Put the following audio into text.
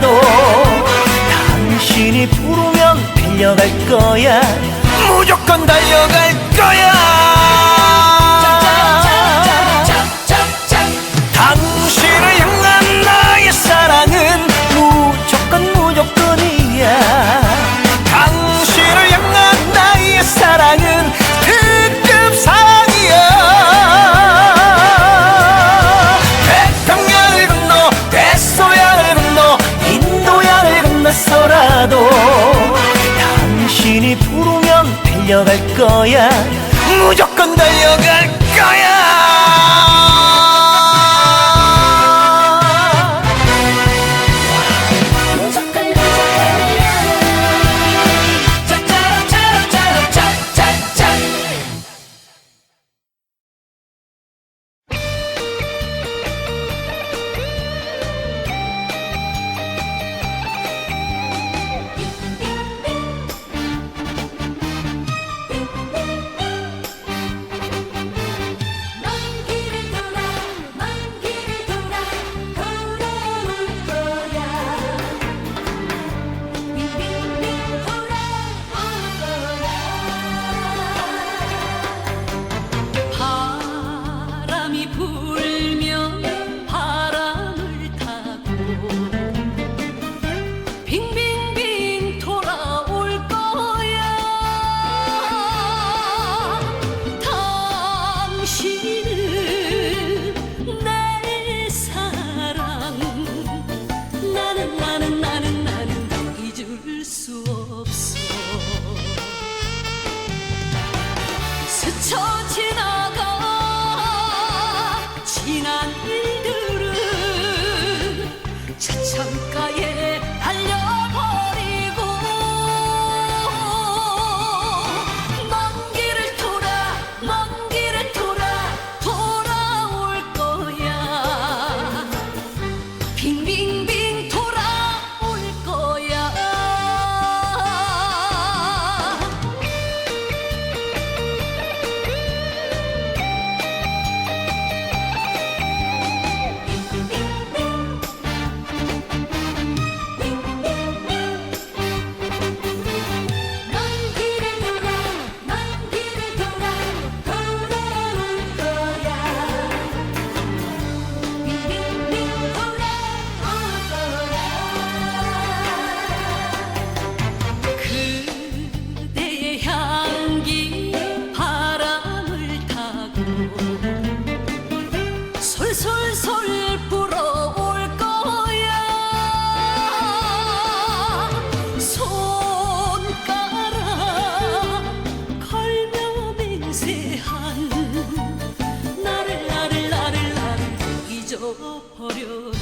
건너서라도 당신이 부르면 달려갈 거야. 무조건 달려갈 거야 달려갈 거야 불어 올 거야. 손가락 걸며 맹세한 나를 나를 나를 나를 잊어버려.